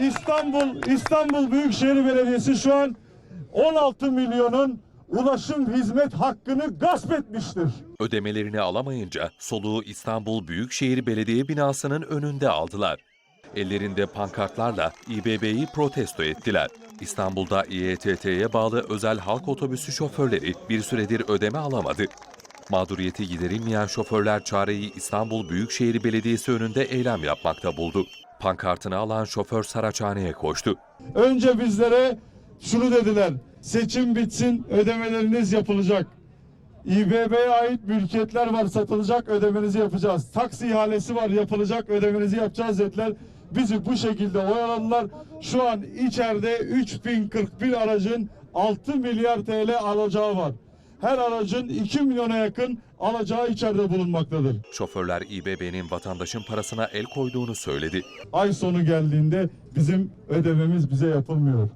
İstanbul İstanbul Büyükşehir Belediyesi şu an 16 milyonun ulaşım hizmet hakkını gasp etmiştir. Ödemelerini alamayınca soluğu İstanbul Büyükşehir Belediye binasının önünde aldılar. Ellerinde pankartlarla İBB'yi protesto ettiler. İstanbul'da İETT'ye bağlı özel halk otobüsü şoförleri bir süredir ödeme alamadı. Mağduriyeti giderilmeyen şoförler çareyi İstanbul Büyükşehir Belediyesi önünde eylem yapmakta buldu. Pankartını alan şoför Saraçhane'ye koştu. Önce bizlere şunu dediler. Seçim bitsin, ödemeleriniz yapılacak. İBB'ye ait mülkiyetler var satılacak, ödemenizi yapacağız. Taksi ihalesi var yapılacak, ödemenizi yapacağız dediler. Bizi bu şekilde oyaladılar. Şu an içeride 3041 aracın 6 milyar TL alacağı var. Her aracın 2 milyona yakın alacağı içeride bulunmaktadır. Şoförler İBB'nin vatandaşın parasına el koyduğunu söyledi. ay sonu geldiğinde bizim ödememiz bize yapılmıyor.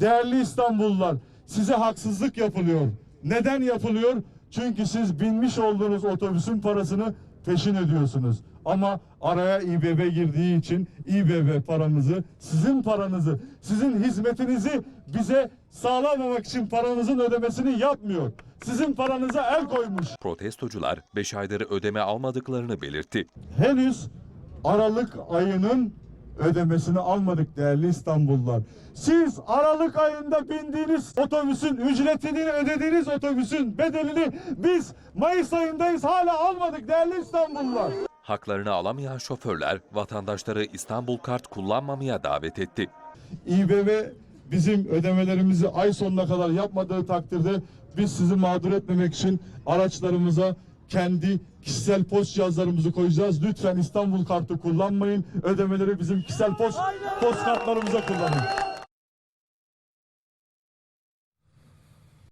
Değerli İstanbullular, size haksızlık yapılıyor. Neden yapılıyor? Çünkü siz binmiş olduğunuz otobüsün parasını peşin ödüyorsunuz. Ama araya İBB girdiği için İBB paramızı, sizin paranızı, sizin hizmetinizi bize sağlamamak için paranızın ödemesini yapmıyor. Sizin paranıza el koymuş. Protestocular 5 aydır ödeme almadıklarını belirtti. henüz Aralık ayının ödemesini almadık değerli İstanbullular. Siz Aralık ayında bindiğiniz otobüsün ücretini ödediğiniz otobüsün bedelini biz Mayıs ayındayız hala almadık değerli İstanbullular. Haklarını alamayan şoförler vatandaşları İstanbul Kart kullanmamaya davet etti. İBB bizim ödemelerimizi ay sonuna kadar yapmadığı takdirde biz sizi mağdur etmemek için araçlarımıza kendi kişisel post cihazlarımızı koyacağız. Lütfen İstanbul kartı kullanmayın. Ödemeleri bizim kişisel post, post kartlarımıza kullanın.